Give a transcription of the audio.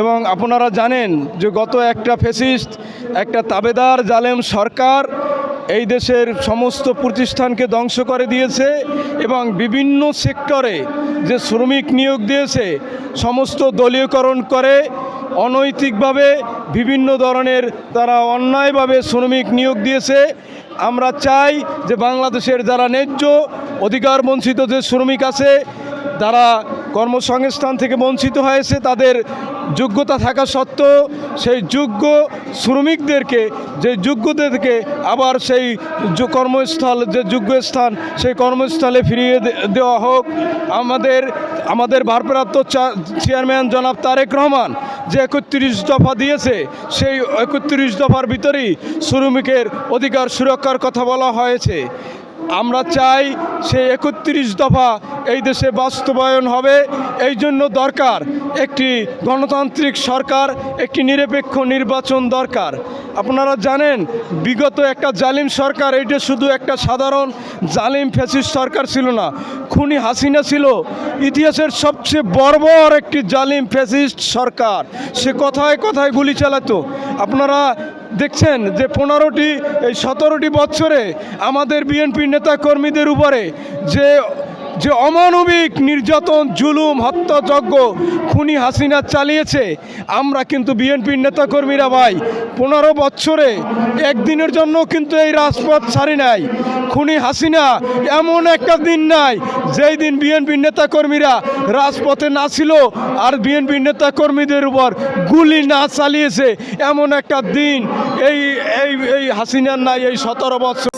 এবং আপনারা জানেন যে গত একটা ফেসিস্ট, একটা তাবেদার জালেম সরকার এই দেশের সমস্ত প্রতিষ্ঠানকে ধ্বংস করে দিয়েছে এবং বিভিন্ন সেক্টরে যে শ্রমিক নিয়োগ দিয়েছে, সমস্ত দলীয়করণ করে অনৈতিকভাবে বিভিন্ন ধরনের তারা অন্যায়ভাবে শ্রমিক নিয়োগ দিয়েছে। আমরা চাই যে বাংলাদেশের যারা ন্যায্য অধিকার বঞ্চিত যে শ্রমিক আছে তারা কর্মসংস্থান থেকে বঞ্চিত হয়েছে, তাদের যোগ্যতা থাকা সত্ত্বেও সেই যোগ্য শ্রমিকদেরকে, যে যোগ্যদেরকে আবার সেই কর্মস্থল, যে যোগ্য স্থান সেই কর্মস্থলে ফিরিয়ে দেওয়া হোক, আমাদের আমাদের ভারপ্রাপ্ত চেয়ারম্যান জনাব তারেক রহমান যে একত্রিশ দফা দিয়েছে, সেই একত্রিশ দফার ভিতরেই শ্রমিকের অধিকার সুরক্ষার কথা বলা হয়েছে। আমরা চাই সেই একত্রিশ দফা এই দেশে বাস্তবায়ন হবে, এই জন্য দরকার একটি গণতান্ত্রিক সরকার, একটি নিরপেক্ষ নির্বাচন দরকার। আপনারা জানেন, বিগত একটা জালিম সরকার, এইটা শুধু একটা সাধারণ জালিম ফ্যাসিস্ট সরকার ছিল না, খুনি হাসিনা ছিল। ইতিহাসের সবচেয়ে বর্বর একটি জালিম ফ্যাসিস্ট সরকার, সে কথায় কথায় গুলি চালাতো। আপনারা দেখছেন যে পনেরোটি, এই সতেরোটি বছরে আমাদের বিএনপি নেতা কর্মীদের উপরে যে যে অমানবিক, নির্যাতন, জুলুম, হত্যাযজ্ঞ খুনি হাসিনা চালিয়েছে, আমরা কিন্তু বিএনপির নেতাকর্মীরা ভাই, পনেরো বছরে একদিনের জন্য কিন্তু এই রাজপথ ছাড়ি নাই। খুনি হাসিনা এমন একটা দিন নাই, যেই দিন বিএনপির নেতাকর্মীরা রাজপথে না ছিল আর বিএনপির নেতাকর্মীদের উপর গুলি না চালিয়েছে, এমন একটা দিন এই এই এই হাসিনার নাই এই সতেরো বছর।